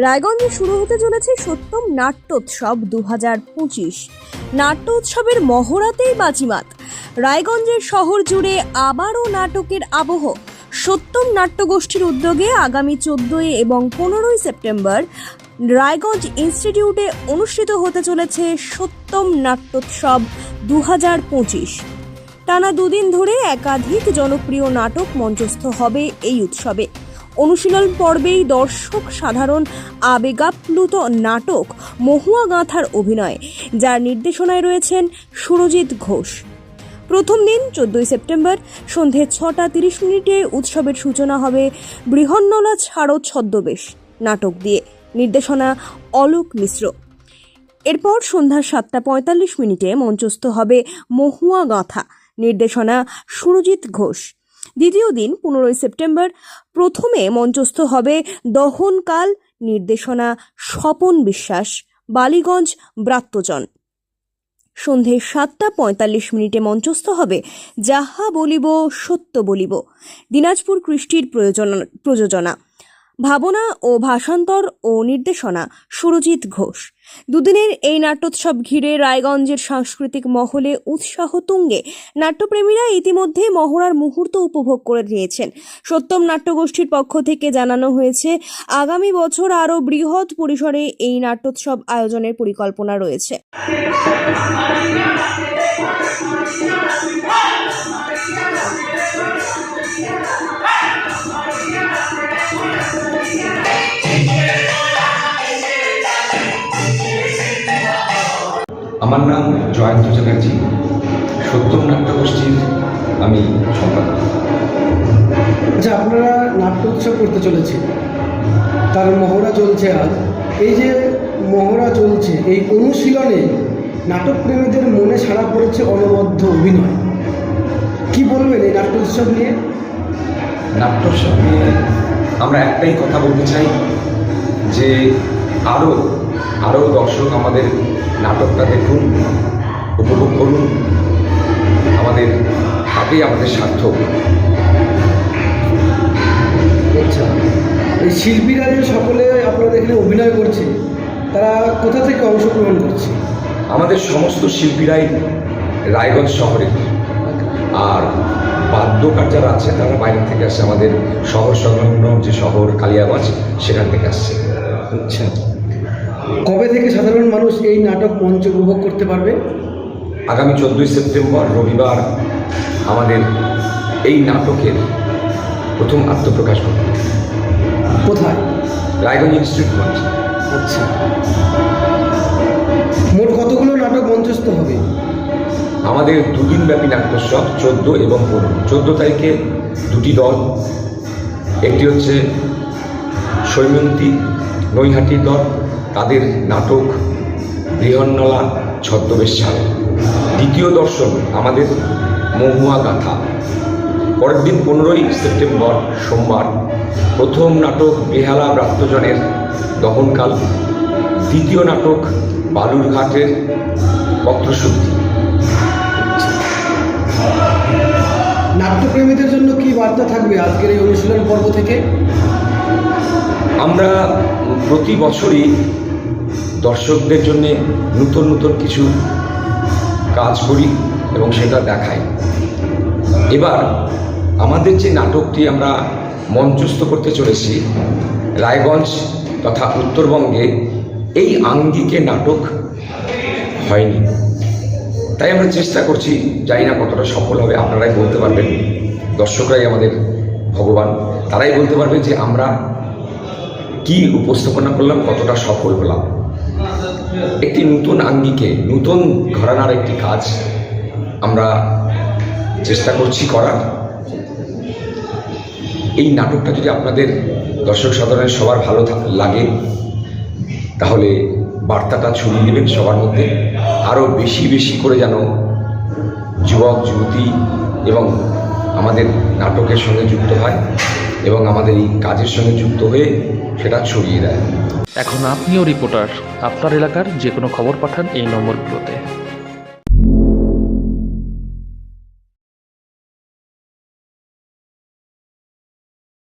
রায়গঞ্জে শুরু হতে চলেছে সত্যম নাট্যোৎসব দু হাজার পঁচিশ। নাট্যোৎসবের মহড়াতেই বাজিমাত। রায়গঞ্জের শহর জুড়ে আবারও নাটকের আবহ। সত্যম নাট্যগোষ্ঠীর উদ্যোগে আগামী চোদ্দই এবং পনেরোই সেপ্টেম্বর রায়গঞ্জ ইনস্টিটিউটে অনুষ্ঠিত হতে চলেছে সত্যম নাট্যোৎসব দু হাজার পঁচিশ। টানা দুদিন ধরে একাধিক জনপ্রিয় নাটক মঞ্চস্থ হবে এই উৎসবে। অনুশীলন পর্বেই দর্শক সাধারণ আবেগাপ্লুত নাটক মহুয়া গাঁথার অভিনয়, যার নির্দেশনায় রয়েছেন সুরজিৎ ঘোষ। প্রথম দিন, চোদ্দই সেপ্টেম্বর, সন্ধে ছটা তিরিশ মিনিটে উৎসবের সূচনা হবে বৃহন্নলা ছাড়ো ছদ্মবেশ, নাটক দিয়ে। নির্দেশনা, অলোক মিশ্র। এরপর সন্ধ্যা সাতটা পঁয়তাল্লিশ মিনিটে মঞ্চস্থ হবে মহুয়া গাঁথা। নির্দেশনা, সুরজিৎ ঘোষ। দ্বিতীয় দিন, পনেরোই সেপ্টেম্বর, প্রথমে মঞ্চস্থ হবে দহনকাল। নির্দেশনা, স্বপন বিশ্বাস। বালিগঞ্জ ব্রাত্যজন সন্ধে সাতটা পঁয়তাল্লিশ মিনিটে মঞ্চস্থ হবে যাহা বলিব সত্য বলিব। দিনাজপুর কৃষ্টির প্রয়োজন প্রযোজনা। ভাবনা ও ভাষান্তর ও নির্দেশনা, সুরজিৎ ঘোষ। দুদিনের এই নাট্যোৎসব ঘিরে রায়গঞ্জের সাংস্কৃতিক মহলে উৎসাহ তুঙ্গে। নাট্যপ্রেমীরা ইতিমধ্যে মহড়ার মুহূর্ত উপভোগ করে নিয়েছেন। সত্যম নাট্যগোষ্ঠীর পক্ষ থেকে জানানো হয়েছে, আগামী বছর আরও বৃহৎ পরিসরে এই নাট্যোৎসব আয়োজনের পরিকল্পনা রয়েছে। আমার নাম জয়ন্ত চ্যাটার্জি। সত্যম নাট্যগোষ্ঠীর আমি সম্পাদক। আচ্ছা আপনারা নাট্য উৎসব করতে চলেছে তার মহড়া চলছে আজ। এই যে মহড়া চলছে এই অনুশীলনে নাটক প্রেমীদের মনে সাড়া পড়েছে অনবদ্য অভিনয়। কি বলবেন এই নাট্য উৎসব নিয়ে? নাট্যোৎসব নিয়ে আমরা একটাই কথা বলতে চাই যে আরও আরও দর্শক আমাদের নাটকটা দেখুন উপভোগ করুন আমাদের হাতেই আমাদের সার্থক আচ্ছা এই শিল্পীরা যে সকলে আপনারা এখানে অভিনয় করছে তারা কোথা থেকে অংশগ্রহণ করছে? আমাদের সমস্ত শিল্পীরাই রায়গঞ্জ শহরে। আর বাদ্যকার যারা আছে তারা বাইরে থেকে আসছে আমাদের শহর সংলগ্ন যে শহর কালিয়াগঞ্জ সেখান থেকে আসছে। আচ্ছা। কবে থেকে সাধারণ মানুষ এই নাটক মঞ্চ উপভোগ করতে পারবে? আগামী চোদ্দোই সেপ্টেম্বর রবিবার আমাদের এই নাটকের প্রথম আত্মপ্রকাশ ঘটবে কোথায়? রায়গঞ্জ ইনস্টিটিউট মঞ্চ। আচ্ছা। মোট কতগুলো নাটক মঞ্চস্থ হবে? আমাদের দুদিন ব্যাপী নাট্যোৎসব, চোদ্দ এবং পনেরো। চোদ্দ তারিখে দুটি দল, একটি হচ্ছে সৈমন্তী নৈহাটির দল, তাদের নাটক বৃহন্নলা ছদ্মবেশ ছাড়। দ্বিতীয় দর্শন আমাদের মহুয়া গাথা। পরের দিন পনেরোই সেপ্টেম্বর, সোমবার, প্রথম নাটক বেহালা ব্রাত্যজনের দহনকাল, দ্বিতীয় নাটক বালুরঘাটের পত্রশুদ্ধি নাট্যপ্রেমীদের জন্য কি বার্তা থাকবে আজকের এই অনুশীলন পর্ব থেকে? আমরা প্রতি বছরই দর্শকদের জন্য নতুন নতুন কিছু কাজ করি এবং সেটা দেখাই। এবার আমাদের যে নাটকটি আমরা মঞ্চস্থ করতে চলেছি, রায়গঞ্জ তথা উত্তরবঙ্গে এই আঙ্গিকে নাটক হয়নি। তাই আমরা চেষ্টা করছি, জানি না কতটা সফল হবে, আপনারাই বলতে পারবেন। দর্শকরাই আমাদের ভগবান। তারাই বলতে পারবে যে আমরা কি উপস্থাপনা করলাম, কতটা সফল হলাম। একটি নতুন আঙ্গিকে, নতুন ঘরানার একটি কাজ আমরা চেষ্টা করছি করার। এই নাটকটা যদি আপনাদের দর্শক সাধারণের সবার ভালো লাগে, তাহলে বার্তাটা ছড়িয়ে দেবেন সবার মধ্যে। আরও বেশি বেশি করে যেন যুবক, যুবতী এবং আমাদের নাটকের সঙ্গে যুক্ত হয় এবং আমাদের এই কাজের সঙ্গে যুক্ত হয়ে সেটা ছড়িয়ে দেয়। এখন আপনিও রিপোর্টার আপনার এলাকার যে কোনো খবর পাঠান এই নম্বরগুলোতে।